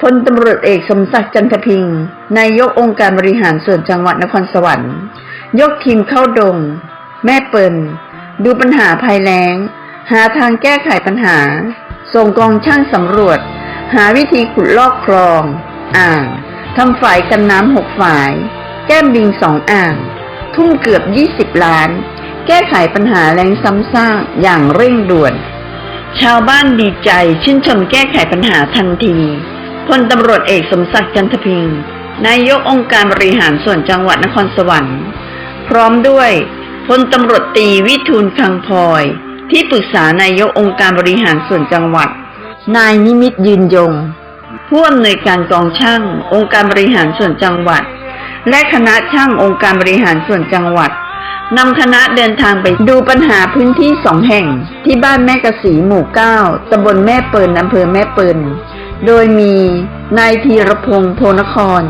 พลตำรวจเอกสมศักดิ์จันทพิงค์นายกองค์การบริหารส่วนจังหวัดนครสวรรค์ ยกทีมเข้าดง แม่เปิลดูปัญหาภัยแล้ง หาทางแก้ไขปัญหา ส่งกองช่างสำรวจ หาวิธีขุดลอกคลอง อ่างทำฝายกันน้ำหกฝาย แก้มบิงสองอ่าง ทุ่มเกือบ20ล้าน แก้ไขปัญหาแรงซ้ำซากอย่างเร่งด่วน ชาวบ้านดีใจชื่นชมแก้ไขปัญหาทันที พลตำรวจเอกสมศักดิ์จันทพิงค์นายกองค์การบริหารส่วนจังหวัดนครสวรรค์ พร้อมด้วยพลตำรวจตีวิทูลคังพลอย ที่ปรึกษานายกองค์การบริหารส่วนจังหวัด นายนิมิตยืนยงผู้อำนวยการกองช่าง องค์การบริหารส่วนจังหวัด และคณะช่างองค์การบริหารส่วนจังหวัดนำคณะเดินทางไปดูปัญหาพื้นที่สองแห่ง ที่บ้านแม่กะสีหมู่เก้าตำบลแม่เปิลอำเภอแม่เปิล โดยมีนายธีรพงศ์โพนคร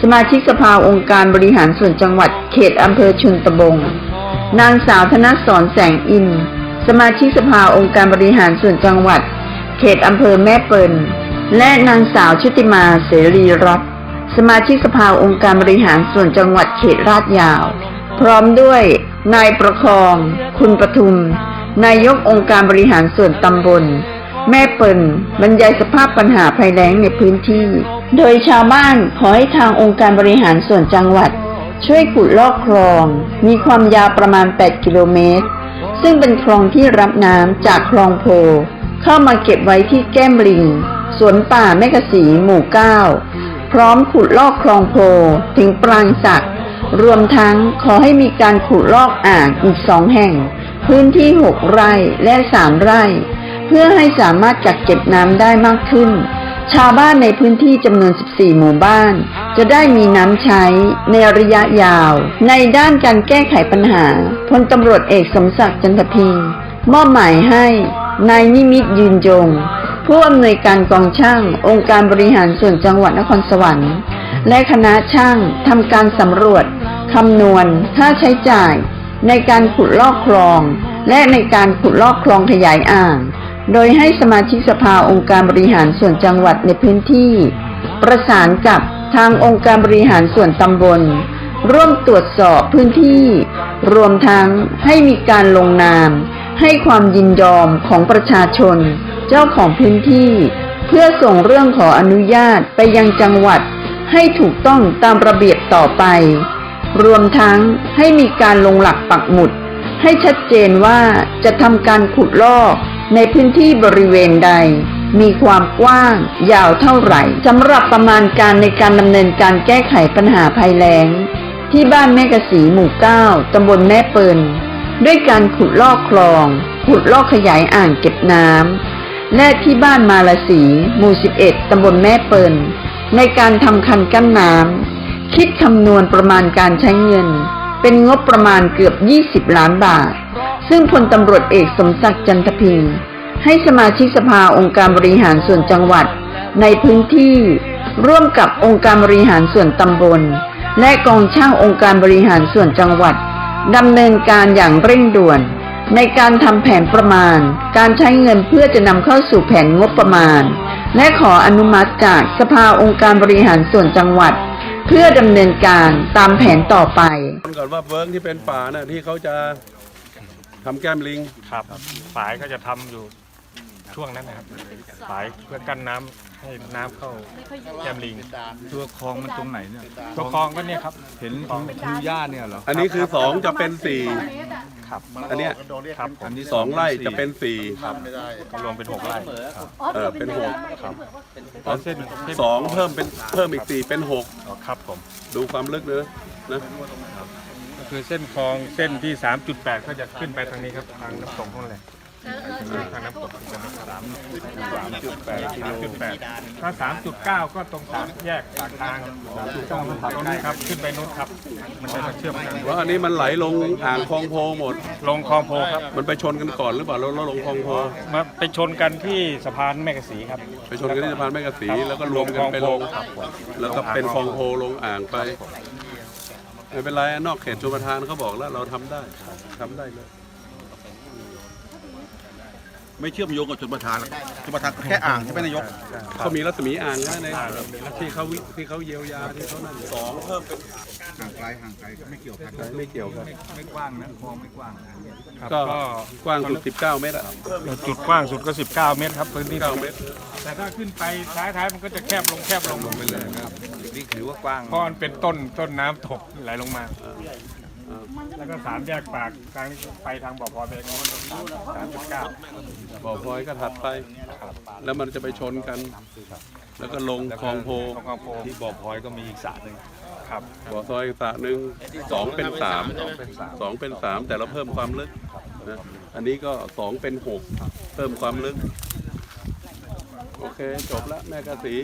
สมาชิกสภาองค์การบริหารส่วนจังหวัดเขตอำเภอชุนตะบง นางสาวธนสรแสงอิน สมาชิกสภาองค์การบริหารส่วนจังหวัด เขตอำเภอแม่เปิลและนางสาวชุติมาเสรีรัตน์สมาชิกสภาองค์การบริหารส่วนจังหวัดเขตลาดยาว พร้อมด้วยนายประคอง คุณประทุม นายกองค์การบริหารส่วนตำบล แม่เปิลบรรยายสภาพปัญหาภัยแล้งในพื้นที่ โดยชาวบ้านขอให้ทางองค์การบริหารส่วนจังหวัด ช่วยขุดลอกคลอง มีความยาวประมาณ 8 กิโลเมตร ซึ่งเป็นคลองที่รับน้ำจากคลองโพ เข้ามาเก็บไว้ที่แก้มลิง สวนป่าแม่กะสีหมู่เก้าพร้อมขุดลอกคลองโพถึงปรางสักรวมทั้งขอให้มีการขุดลอกอ่างอีกสองแห่ง พื้นที่หกไร่และสามไร่ พื่อให้สามารถกักเก็บน้ำได้มากขึ้น ชาวบ้านในพื้นที่จำนวน 14 หมู่บ้าน จะได้มีน้ำใช้ในระยะยาว ในด้านการแก้ไขปัญหาพลตำรวจเอกสมศักดิ์จันทพิงมอบหมายให้นายนิมิตยืนยง ผู้อำนวยการกองช่าง องค์การบริหารส่วนจังหวัดนครสวรรค์ และคณะช่างทำการสำรวจคำนวณค่าใช้จ่าย ในการขุดลอกคลอง และในการขุดลอกคลองขยายอ่าง โดยให้สมาชิกสภาองค์การบริหารส่วนจังหวัดในพื้นที่ ประสานกับทางองค์การบริหารส่วนตำบล ร่วมตรวจสอบพื้นที่ รวมทั้งให้มีการลงนาม ให้ความยินยอมของประชาชน เจ้าของพื้นที่ เพื่อส่งเรื่องขออนุญาตไปยังจังหวัด ให้ถูกต้องตามระเบียบต่อไป รวมทั้งให้มีการลงหลักปักหมุด ให้ชัดเจนว่าจะทำการขุดลอก ในพื้นที่บริเวณใด มีความกว้าง ยาวเท่าไหร่สำหรับประมาณการในการดำเนินการแก้ไขปัญหาภัยแล้ง ที่บ้านแม่กะสีหมู่เก้าตำบลแม่เปิลด้วยการขุดลอกคลอง ขุดลอกขยายอ่างเก็บน้ำและที่บ้านมาลาสีหมู่ 11ตำบลแม่เปิลในการทำคันกั้นน้ำคิดคำนวณประมาณการใช้เงิน เป็นงบประมาณเกือบ 20 ล้านบาท ซึ่งพลตำรวจเอกสมศักดิ์จันทพิงค์ให้สมาชิกสภาองค์การบริหารส่วนจังหวัด ในพื้นที่ ร่วมกับองค์การบริหารส่วนตำบล และกองช่างองค์การบริหารส่วนจังหวัดดำเนินการอย่างเร่งด่วน ในการทำแผนประมาณ การใช้เงินเพื่อจะนำเข้าสู่แผนงบประมาณ และขออนุมัติจากสภาองค์การบริหารส่วนจังหวัด เพื่อดำเนินการตามแผนต่อไปก่อนว่าเวิร์กที่เป็นป่าน่ะที่เขาจะ ทำแก้มลิง ครับฝายก็จะทำอยู่ช่วงนั้นนะครับฝายเพื่อกั้นน้ำให้น้ำเข้าแกมลิงตัวคลองมันตรงไหนเนี่ย ตัวคลองก็เนี่ยครับ เห็นทิวหญ้าเนี่ยเหรอ อันนี้คือสองจะเป็นสี่ครับอันเนี้ย ครับผมอันนี้สองไร่จะเป็นสี่ก็รวมเป็นหกไร่ครับเออเป็นหกแล้วเส้นเส้นสองเพิ่มเป็นเพิ่มอีกสี่เป็นหกอ๋อครับผมดูความลึกเลยนะก็ คือเส้นคลองเส้นที่ 3.8 ก็จะขึ้นไปทางนี้ครับทางน้ำตกนั่นแหละทางน้ำตกสามสามจุดแปดสามจุดแปดถ้าสามจุดเก้าก็ตรงสามแยกปากทางตรงนี้ครับขึ้นไปนู้นครับ มันจะเชื่อมกันเพราอันนี้มันไหลลงอ่างคลองโพหมด ลงคลองโพครับ มันไปชนกันก่อนหรือเปล่าแล้วลงคลองโพมาไปชนกันที่สะพานแม่กะสีครับ ไปชนกันที่สะพานแม่กะสีแล้วก็รวมกันไปลง แล้วก็เป็นคลองโพลงอ่างไป ไม่เป็นไรนอกเขตชลประทานเขาบอกแล้วเราทำได้ทำได้เลย ไม่เชื่อมโยงกับชนประทานหรอกชนประทานแค่อ่างใช่ไหมนายก เขามีรัศมีอ่านนะในที่เขาวิที่เขาเยียวยาที่เขานั่นสองเพิ่มเป็นห่างไกลห่างไกลก็ไม่เกี่ยวกันไม่เกี่ยวกันไม่กว้างนะคลองไม่กว้างครับก็ก็กว้างสุด19 เมตรอะจุดกว้างสุดก็ 19 เมตรครับพื้นที่ตรง9เมนี้ตรแต่ถ้าขึ้นไปท้ายท้ายๆมันก็จะแคบลงแคบลง ลงไปเลย นี่ถือว่ากว้างเพราะมันเป็นต้นต้นน้ำตกไหลลงมา แล้วก็สามแยกปากทางไปทางบ่อพลอยไปทางโน้นสามสามจุดเก้าบ่อพลอยก็ถัดไป แล้วมันจะไปชนกัน แล้วก็ลงคลองโพของคลองโพที่บ่อพลอยก็มีอีกสระหนึ่งครับบ่อซอยสระหนึ่งสองเป็นสามสองเป็นสามแต่เราเพิ่มความลึกนะอันนี้ก็สองเป็นหกเพิ่มความลึก โอเค จบแล้วแม่กะสี